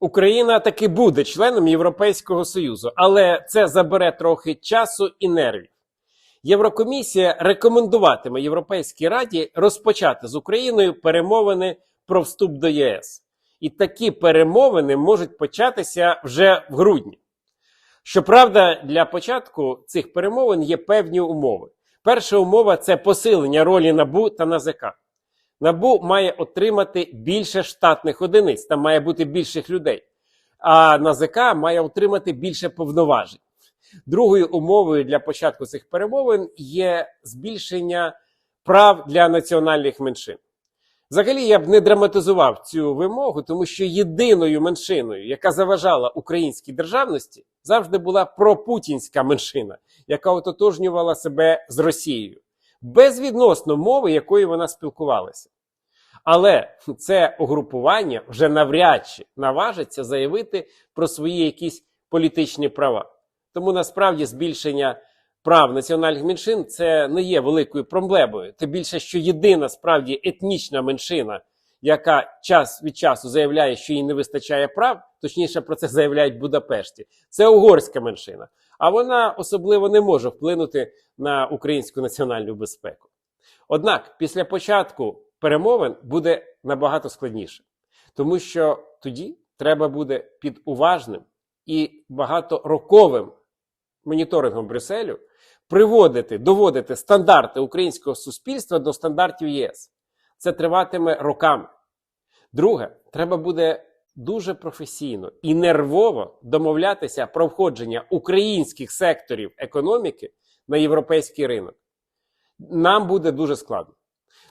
Україна таки буде членом Європейського Союзу, але це забере трохи часу і нервів. Єврокомісія рекомендуватиме Європейській Раді розпочати з Україною перемовини про вступ до ЄС. І такі перемовини можуть початися вже в грудні. Щоправда, для початку цих перемовин є певні умови. Перша умова це посилення ролі НАБУ та НАЗК. НАБУ має отримати більше штатних одиниць, там має бути більших людей. А НАЗК має отримати більше повноважень. Другою умовою для початку цих перемовин є збільшення прав для національних меншин. Взагалі я б не драматизував цю вимогу, тому що єдиною меншиною, яка заважала українській державності, завжди була пропутінська меншина, яка ототожнювала себе з Росією, безвідносно мови, якою вона спілкувалася. Але це угрупування вже навряд чи наважиться заявити про свої якісь політичні права. Тому насправді збільшення прав національних меншин це не є великою проблемою. Тим більше, що єдина справді етнічна меншина, яка час від часу заявляє, що їй не вистачає прав, точніше про це заявляють в Будапешті, це угорська меншина. А вона особливо не може вплинути на українську національну безпеку. Однак після початку перемовин буде набагато складніше, тому що тоді треба буде під уважним і багатороковим моніторингом Брюсселю приводити, доводити стандарти українського суспільства до стандартів ЄС. Це триватиме роками. Друге, треба буде дуже професійно і нервово домовлятися про входження українських секторів економіки на європейський ринок. Нам буде дуже складно.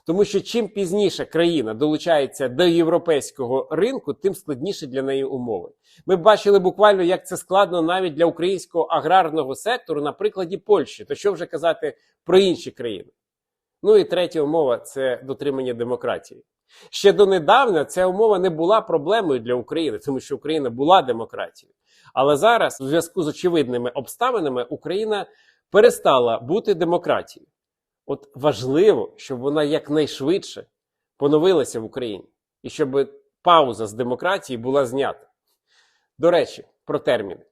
Тому що чим пізніше країна долучається до європейського ринку, тим складніше для неї умови. Ми бачили буквально, як це складно навіть для українського аграрного сектору на прикладі Польщі. То що вже казати про інші країни? Ну і третя умова це дотримання демократії. Ще донедавна ця умова не була проблемою для України, тому що Україна була демократією. Але зараз, у зв'язку з очевидними обставинами, Україна перестала бути демократією. От важливо, щоб вона якнайшвидше поновилася в Україні і щоб пауза з демократії була знята. До речі, про терміни.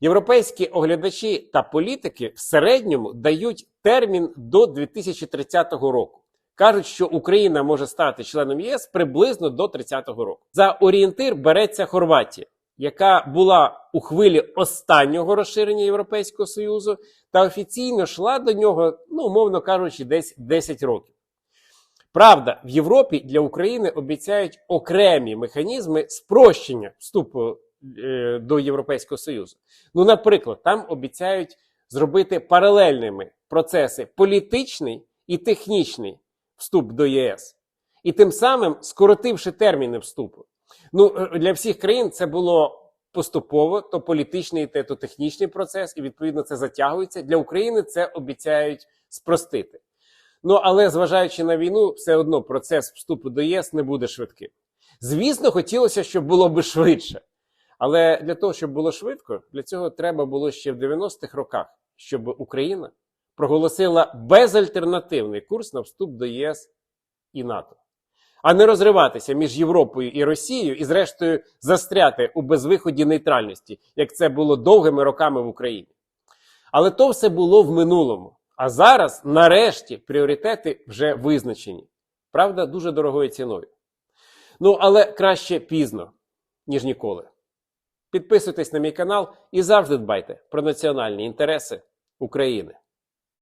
Європейські оглядачі та політики в середньому дають термін до 2030 року. Кажуть, що Україна може стати членом ЄС приблизно до 30-го року. За орієнтир береться Хорватія, яка була у хвилі останнього розширення Європейського Союзу та офіційно йшла до нього, ну умовно кажучи, десь 10 років. Правда, в Європі для України обіцяють окремі механізми спрощення вступу до Європейського Союзу. Ну, наприклад, там обіцяють зробити паралельними процеси політичний і технічний вступ до ЄС, і тим самим скоротивши терміни вступу. Ну, е, для всіх країн це було поступово, то політичний, те, то технічний процес, і відповідно це затягується. Для України це обіцяють спростити. Ну але зважаючи на війну, все одно процес вступу до ЄС не буде швидким. Звісно, хотілося, щоб було би швидше. Але для того, щоб було швидко, для цього треба було ще в 90-х роках, щоб Україна проголосила безальтернативний курс на вступ до ЄС і НАТО, а не розриватися між Європою і Росією і, зрештою, застряти у безвиході нейтральності, як це було довгими роками в Україні. Але то все було в минулому. А зараз, нарешті, пріоритети вже визначені. Правда, дуже дорогою ціною. Ну, але краще пізно, ніж ніколи. Підписуйтесь на мій канал і завжди дбайте про національні інтереси України.